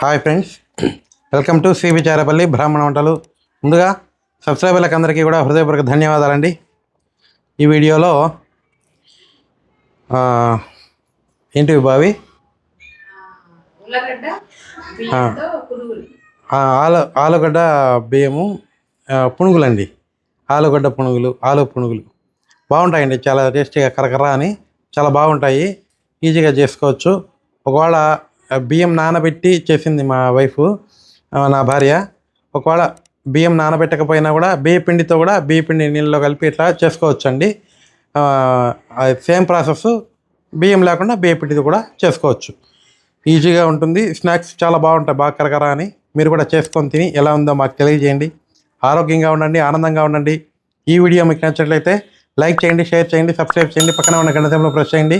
Hi friends welcome to Shri Vicharapalli Brahmana Vantalu. ముందుగా సబ్స్క్రైబర్లకు అందరికీ కూడా హృదయపూర్వక ధన్యవాదాలండి. ఈ వీడియోలో ఆ, ఏంటివి బావి? ఆలు ఆలుగడ్డ బియ్యము పునుగులండి. ఆలుగడ్డ పునుగులు ఆలు పునుగులు. బాగుంటాయండి చాలా టేస్టీగా కరకర అని. చాలా బాగుంటాయి. ఈజీగా చేసుకోవచ్చు. ఒకవేళ బియ్యం నానబెట్టి చేసింది మా వైఫ్ నా భార్య. ఒకవేళ బియ్యం నానబెట్టకపోయినా కూడా బియ్య పిండితో కూడా బియ్య పిండి నీళ్ళలో కలిపి ఇట్లా చేసుకోవచ్చండి. సేమ్ ప్రాసెస్ బియ్యం లేకుండా బియ్య పిండితో కూడా చేసుకోవచ్చు. ఈజీగా ఉంటుంది. స్నాక్స్ చాలా బాగుంటాయి. బాగా కరకర అని మీరు కూడా చేసుకొని తిని ఎలా ఉందో మాకు తెలియజేయండి. ఆరోగ్యంగా ఉండండి ఆనందంగా ఉండండి. ఈ వీడియో మీకు నచ్చినట్లయితే లైక్ చేయండి షేర్ చేయండి సబ్స్క్రైబ్ చేయండి పక్కన ఉన్న గంట ప్రెస్ చేయండి.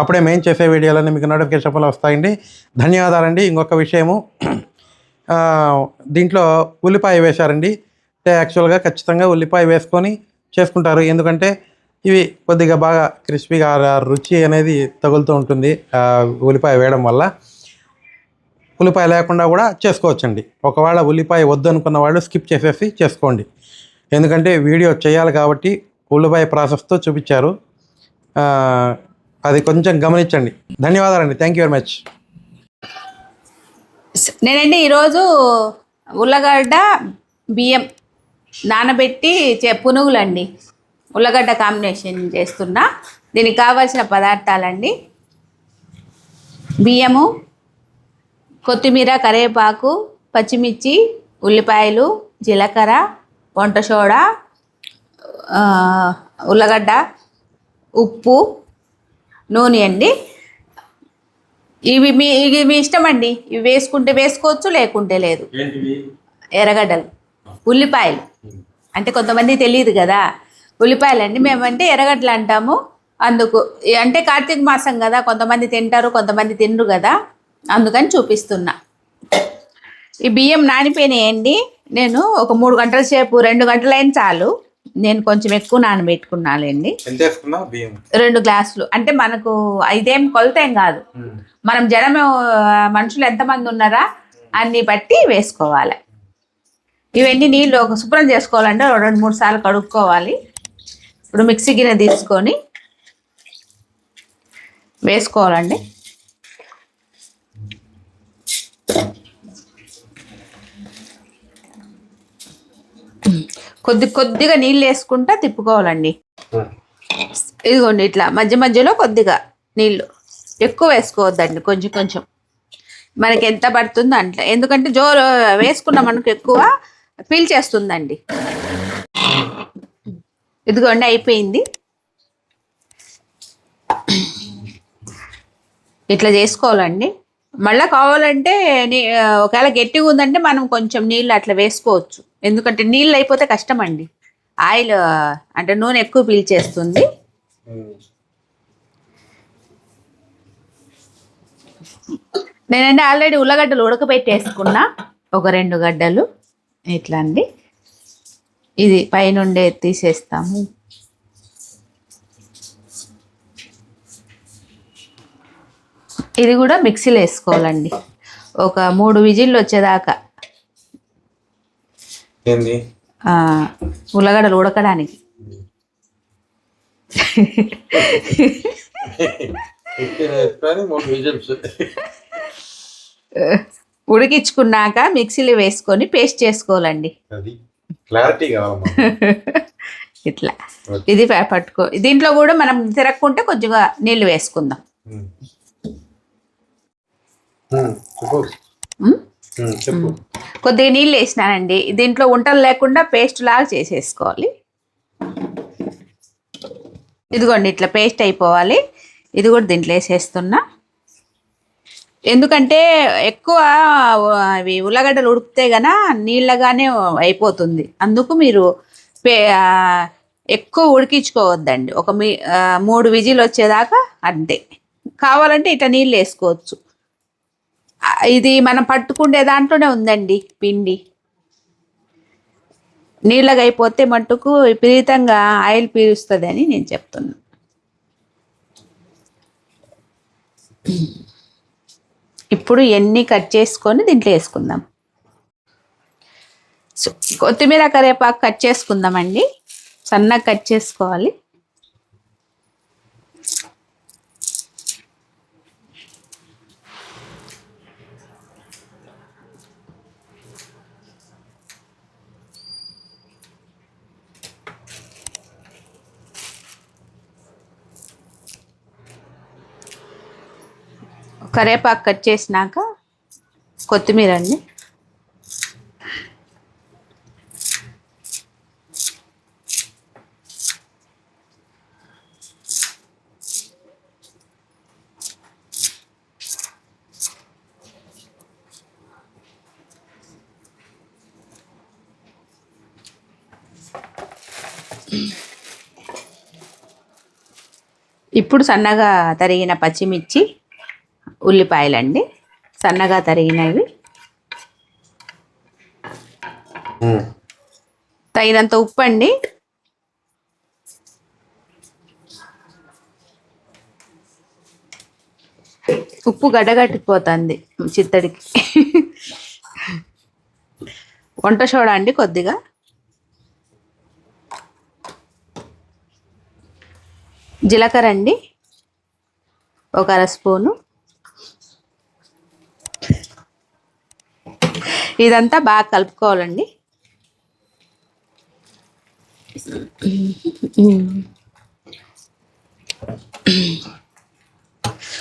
అప్పుడే మేము చేసే వీడియోలన్నీ మీకు నోటిఫికేషన్ వస్తాయండి. ధన్యవాదాలండి. ఇంకొక విషయము దీంట్లో ఉల్లిపాయ వేశారండి. అంటే యాక్చువల్గా ఖచ్చితంగా ఉల్లిపాయ వేసుకొని చేసుకుంటారు. ఎందుకంటే ఇవి కొద్దిగా బాగా క్రిస్పీగా ఆ రుచి అనేది తగులుతూ ఉంటుంది ఉల్లిపాయ వేయడం వల్ల. ఉల్లిపాయ లేకుండా కూడా చేసుకోవచ్చండి. ఒకవేళ ఉల్లిపాయ వద్దు అనుకున్న వాళ్ళు స్కిప్ చేసేసి చేసుకోండి. ఎందుకంటే వీడియో చేయాలి కాబట్టి ఉల్లిపాయ ప్రాసెస్తో చూపించారు. అది కొంచెం గమనించండి. ధన్యవాదాలండి. థ్యాంక్ యూ వెరీ మచ్ నేనండి ఈరోజు ఉల్లగడ్డ బియ్యం నానబెట్టి చే పునుగులండి. ఉల్లగడ్డ కాంబినేషన్ చేస్తున్నా. దీనికి కావాల్సిన పదార్థాలండి. బియ్యము కొత్తిమీర కరివేపాకు పచ్చిమిర్చి ఉల్లిపాయలు జీలకర్ర వంట సోడా ఉల్లగడ్డ ఉప్పు నూనె అండి. ఇవి మీ ఇవి మీ ఇష్టం అండి. ఇవి వేసుకుంటే వేసుకోవచ్చు లేకుంటే లేదు. ఎర్రగడ్డలు. ఉల్లిపాయలు. అంటే కొంతమంది తెలియదు కదా. ఉల్లిపాయలు అండి మేమంటే ఎర్రగడ్డలు అంటాము. అందుకు అంటే కార్తీక మాసం కదా. కొంతమంది తింటారు కొంతమంది తినరు కదా. అందుకని చూపిస్తున్నా. ఈ బియ్యం నానిపోయినాయండి. నేను ఒక మూడు గంటల సేపు రెండు గంటలైన చాలు. నేను కొంచెం ఎక్కువ నానబెట్టుకున్నానండి రెండు గ్లాసులు. అంటే మనకు ఇదేం కొలతేం కాదు. మనం జనం మనుషులు ఎంతమంది ఉన్నారా అన్ని బట్టి వేసుకోవాలి. ఇవన్నీ నీళ్ళు ఒక శుభ్రం చేసుకోవాలంటే రెండు మూడు సార్లు కడుక్కోవాలి. ఇప్పుడు మిక్సీ గిన్నె తీసుకొని వేసుకోవాలండి. కొద్ది కొద్దిగా నీళ్ళు వేసుకుంటా తిప్పుకోవాలండి. ఇదిగోండి ఇట్లా మధ్య మధ్యలో కొద్దిగా నీళ్ళు. ఎక్కువ వేసుకోవద్దండి కొంచెం కొంచెం. మనకి ఎంత పడుతుందో అట్లా. ఎందుకంటే జోరు వేసుకున్న మనకు ఎక్కువ పీల్చేస్తుందండి. ఇదిగోండి అయిపోయింది. ఇట్లా చేసుకోవాలండి. మళ్ళీ కావాలంటే నీ- ఒకవేళ గట్టిగా ఉందంటే మనం కొంచెం నీళ్ళు అట్లా వేసుకోవచ్చు. ఎందుకంటే నీళ్ళు అయిపోతే కష్టం అండి ఆయిల్ అంటే నూనె ఎక్కువ పీల్చేస్తుంది. నేనంటే ఆల్రెడీ ఉల్లగడ్డలు ఉడకబెట్టేసుకున్నా. ఒక రెండు గడ్డలు. ఇట్లా అండి. ఇది పైనుండే తీసేస్తాము. ఇది కూడా మిక్సీలో వేసుకోవాలండి. ఒక మూడు విజిల్లు వచ్చేదాకా. ఉల్లగడ్డలు ఉడకడానికి. ఉడికించుకున్నాక మిక్సీలో వేసుకొని పేస్ట్ చేసుకోవాలండి. క్లారిటీ ఇట్లా. ఇది పట్టుకో. దీంట్లో కూడా మనం తిరగకుంటే కొద్దిగా నీళ్ళు వేసుకుందాం. కొద్దిగా నీళ్ళు వేసినానండి. దీంట్లో ఉంటలు లేకుండా పేస్ట్ లాగా చేసేసుకోవాలి. ఇదిగోండి ఇట్లా పేస్ట్ అయిపోవాలి. ఇది కూడా దీంట్లో వేసేస్తున్నా. ఎందుకంటే ఎక్కువ అవి ఉల్లగడ్డలు ఉడికితే గన నీళ్ళగానే అయిపోతుంది. అందుకు మీరు పే ఎక్కువ ఉడికించుకోవద్దండి. ఒక మీ మూడు విజిల్ వచ్చేదాకా అంతే. కావాలంటే ఇట్లా నీళ్ళు వేసుకోవచ్చు. ఇది మనం పట్టుకునే దాంట్లోనే ఉందండి పిండి. నీళ్ళగా అయిపోతే మట్టుకు విపరీతంగా ఆయిల్ పీలుస్తుంది అని నేను చెప్తున్నా. ఇప్పుడు ఎన్ని కట్ చేసుకొని దీంట్లో వేసుకుందాం. సో, కొత్తిమీర కరివేపాకు కట్ చేసుకుందామండి. సన్నగా కట్ చేసుకోవాలి. కరివేపాకు కట్ చేసినాక కొత్తిమీర అండి. ఇప్పుడు సన్నగా తరిగిన పచ్చిమిర్చి ఉల్లిపాయలండి. సన్నగా తరిగినవి. తగినంత ఉప్పు అండి ఉప్పు గడ్డగట్టిపోతుంది చిత్తడికి. వంట సోడా అండి కొద్దిగా. జీలకర్ర అండి. ఒక అర స్పూను. ఇదంతా బాగా కలుపుకోవాలండి.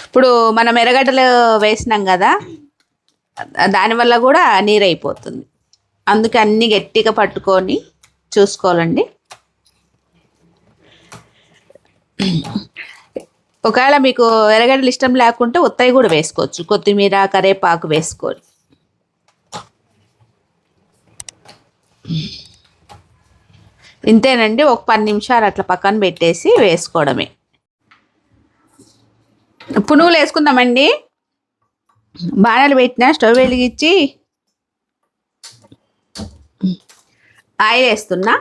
ఇప్పుడు మనం ఎర్రగడ్డలు వేసినాం కదా దానివల్ల కూడా నీరు అయిపోతుంది. అందుకే అన్ని గట్టిగా పట్టుకొని చూసుకోవాలండి. ఒకవేళ మీకు ఎర్రగడ్డలు ఇష్టం లేకుంటే ఉత్తయ్య కూడా వేసుకోవచ్చు. కొత్తిమీర కరేపాకు వేసుకోవచ్చు ఇంతేనండి ఒక పది నిమిషాలు అట్లా పక్కన పెట్టేసి వేసుకోవడమే. పునుగులు వేసుకుందామండి. బాణాలు పెట్టిన స్టవ్ వెలిగించి ఆయిల్ వేస్తున్నా.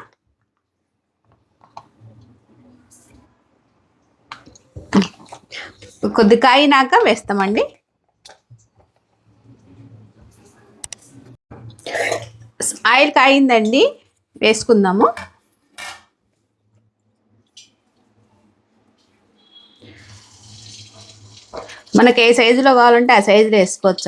కొద్ది కాయినాక వేస్తామండి. ఆయిల్ కాయిందండి వేసుకుందాము. మనకి ఏ సైజులో కావాలంటే ఆ సైజులో వేసుకోవచ్చు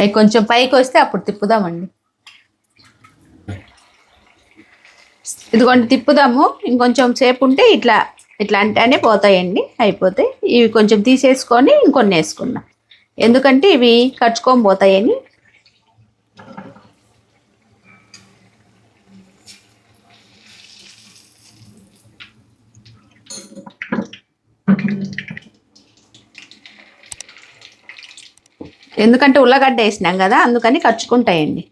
అవి కొంచెం పైకి వస్తే అప్పుడు తిప్పుదామండి. ఇదిగోండి తిప్పుదాము. ఇంకొంచెం సేపు ఉంటే ఇట్లా ఇట్లా అంటేనే పోతాయండి. అయిపోతే ఇవి కొంచెం తీసేసుకొని ఇంకొన్ని వేసుకున్నాం. ఎందుకంటే ఇవి కచ్చుకొని పోతాయని ఎందుకంటే ఉల్లగడ్డ వేసినాం కదా అందుకని ఖర్చుకుంటాయండి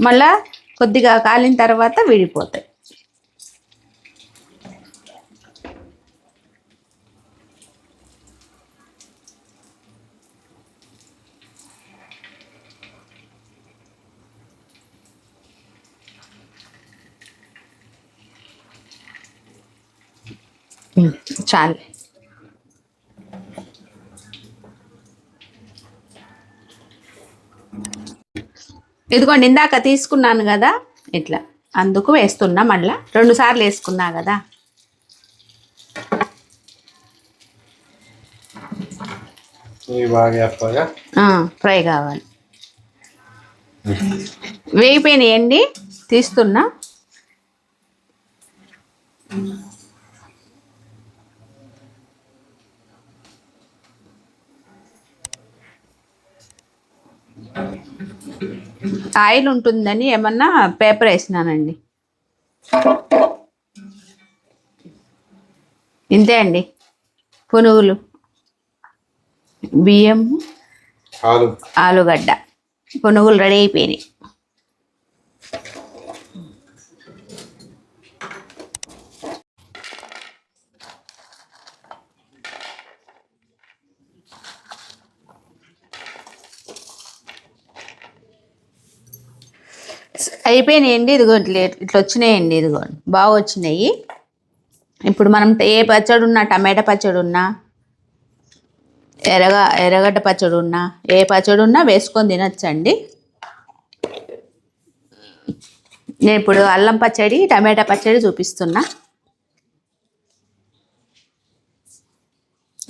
మళ్ళా కొద్దిగా కాలిన తర్వాత విడిపోతాయి. చాలే చాలు. ఇదిగోండి ఇందాక తీసుకున్నాను కదా. ఇట్లా. అందుకు వేస్తున్నా మళ్ళా. రెండు సార్లు వేసుకున్నా కదా. ఫ్రై కావాలి. వేగిపోయినాయండి తీస్తున్నా. ఆయిల్ ఉంటుందని ఏమన్నా పేపర్ వేసినానండి. ఇంతే అండి. పునుగులు బియ్యం ఆలు. ఆలుగడ్డ. పునుగులు రెడీ అయిపోయినాయి. అయిపోయినాయండి ఇదిగో ఇట్లా ఇట్లా వచ్చినాయండి ఇదిగో. బాగా వచ్చినాయి ఇప్పుడు మనం ఏ పచ్చడి ఉన్నా టమాటా పచ్చడి ఉన్నా ఎర్రగా ఎర్రగడ్డ పచ్చడి ఉన్నా ఏ పచ్చడి ఉన్నా వేసుకొని తినచ్చండి. నేను ఇప్పుడు అల్లం పచ్చడి టమాటా పచ్చడి చూపిస్తున్నా.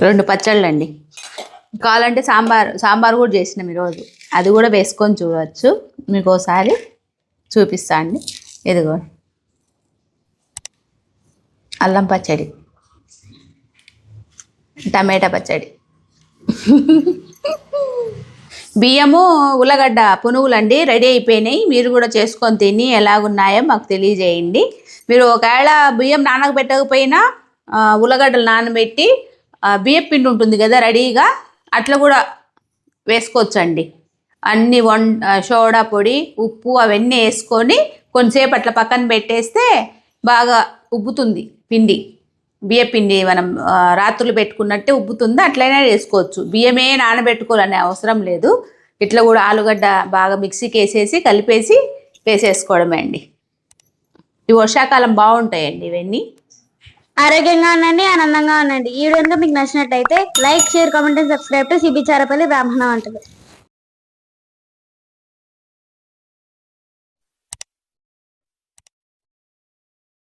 రెండు పచ్చళ్ళు అండి కావాలంటే సాంబార్ సాంబార్ కూడా చేసినాం ఈరోజు. అది కూడా వేసుకొని చూడవచ్చు మీకు ఒకసారి చూపిస్తా అండి. ఇదిగో. అల్లం పచ్చడి. టమాటా పచ్చడి. బియ్యము ఉల్లగడ్డ పునుగులండి రెడీ అయిపోయినాయి. మీరు కూడా చేసుకొని తిని ఎలాగున్నాయో మాకు తెలియజేయండి. మీరు ఒకవేళ బియ్యం నానబెట్టకపోయినా ఉల్లగడ్డలు నానబెట్టి బియ్యం పిండి ఉంటుంది కదా రెడీగా అట్లా కూడా వేసుకోవచ్చండి. అన్ని వం సోడా పొడి ఉప్పు అవన్నీ వేసుకొని కొంచెంసేపు అట్లా పక్కన పెట్టేస్తే బాగా ఉబ్బుతుంది పిండి. బియ్య పిండి మనం రాత్రులు పెట్టుకున్నట్టే ఉబ్బుతుంది అట్లనే వేసుకోవచ్చు. బియ్యమే నానబెట్టుకోవాలనే అవసరం లేదు. ఇట్లా కూడా ఆలుగడ్డ బాగా మిక్సీకి వేసేసి కలిపేసి వేసేసుకోవడమే అండి. ఈ వర్షాకాలం బాగుంటాయండి ఇవన్నీ. ఆరోగ్యంగా ఉండండి ఆనందంగా ఉండండి. ఈ వీడియో మీకు నచ్చినట్టయితే like share comment and subscribe to CB చారపల్లి బ్రాహ్మణ వంటలు.